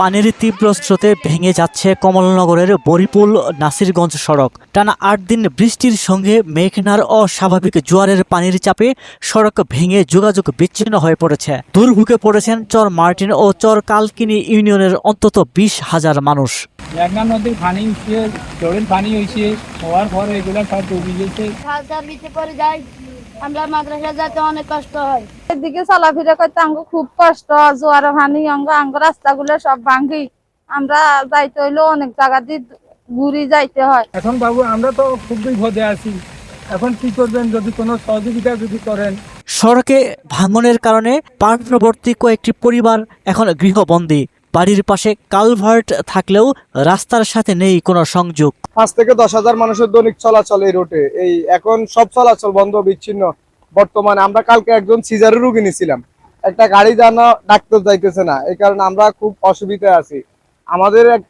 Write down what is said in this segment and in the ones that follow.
পানির তীব্র স্রোতে ভেঙে যাচ্ছে কমলনগরের বরিপুল নাসিরগঞ্জ সড়ক। টানা আট দিন বৃষ্টির সঙ্গে মেঘনার অস্বাভাবিক জোয়ারের পানির চাপে সড়ক ভেঙে যোগাযোগ বিচ্ছিন্ন হয়ে পড়েছে। দুর্ভোগে পড়েছেন চর মার্টিন ও চর কালকিনি ইউনিয়নের অন্তত বিশ হাজার মানুষ। মেঘনা নদীর পানি জলের পানি হয়েছে হওয়ার পর এগুলো সব ডুবে গেছে। আমরা মাদ্রাসা যেতে অনেক কষ্ট হয়। এদিকে চলাফেরা করতে আঙ্গ খুব কষ্ট জোয়ার ভানি অঙ্গ আঙ্গ রাস্তাগুলো সব ভাঙ্গি আমরা যাইতে হইলেও অনেক জায়গা দিয়ে ঘুরি যাইতে হয়। এখন বাবু আমরা তো খুব বিপদে আছি। এখন কি করবেন যদি কোনো সহযোগিতা যদি করেন? সড়কে ভাঙনের কারণে পার্শ্ববর্তী কয়েকটি পরিবার এখন গৃহবন্দী। বাড়ির পাশে কালভার্ট থাকলেও রাস্তার সাথে নেই কোনো সংযোগ। পাঁচ থেকে দশ হাজার মানুষের দৈনিক চলাচল এই রুটে। এই এখন সব চলাচল বন্ধ, বিচ্ছিন্ন। বর্তমানে আমরা কালকে একজন সিজারের রুগী নিয়েছিলাম একটা গাড়ি জানা ডাক্তার যাইতেছে না। এই কারণে আমরা খুব অসুবিধায় আছি। আমাদের এক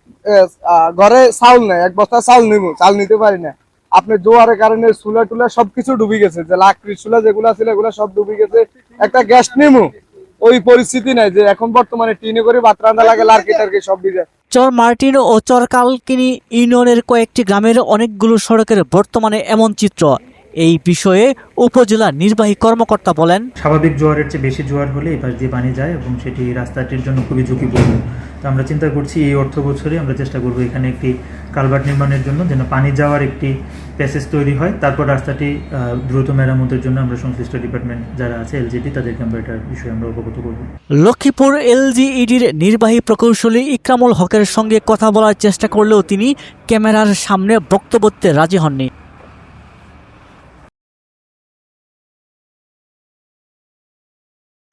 ঘরে চাউল নেই। এক বস্তা চাউল নিব। চাল নিতে পারি না। আপনি জোয়ারের কারণে চুলা টুলা সবকিছু ডুবে গেছে। যে লাকড়ির চুলা যেগুলো ছিল, এগুলো সব ডুবে গেছে। একটা গ্যাস নিমু ওই পরিস্থিতি নাই যে এখন বর্তমানে টিনে করে ভাত রান্না লাগে, লার্কি টার্কি সব ভিজে। চর মার্টিন ও চর কালকিনি ইউনিয়নের কয়েকটি গ্রামের অনেকগুলো সড়কের বর্তমানে এমন চিত্র। এই বিষয়ে উপজেলা নির্বাহী কর্মকর্তা বলেন স্বাভাবিক জোয়ারের চেয়ে বেশি জোয়ার হলে এই পাশ দিয়ে পানি যায় এবং সেটি রাস্তাটির জন্য খুবই ঝুঁকিপূর্ণ। তো আমরা চিন্তা করছি এই অর্থ বছরে আমরা চেষ্টা করব এখানে একটি কালভার্ট নির্মাণের জন্য যেন পানি যাওয়ার একটি প্যাসেজ তৈরি হয়। তারপর রাস্তাটি দ্রুত মেরামতের জন্য আমরা সংশ্লিষ্ট ডিপার্টমেন্ট যারা আছে এলজিটি তাদেরকে আমরা এটার বিষয়ে আমরা অবগত করব। লক্ষ্মীপুর এলজিইডির নির্বাহী প্রকৌশলী ইকরামুল হকের সঙ্গে কথা বলার চেষ্টা করলেও তিনি ক্যামেরার সামনে বক্তব্যতে রাজি হননি।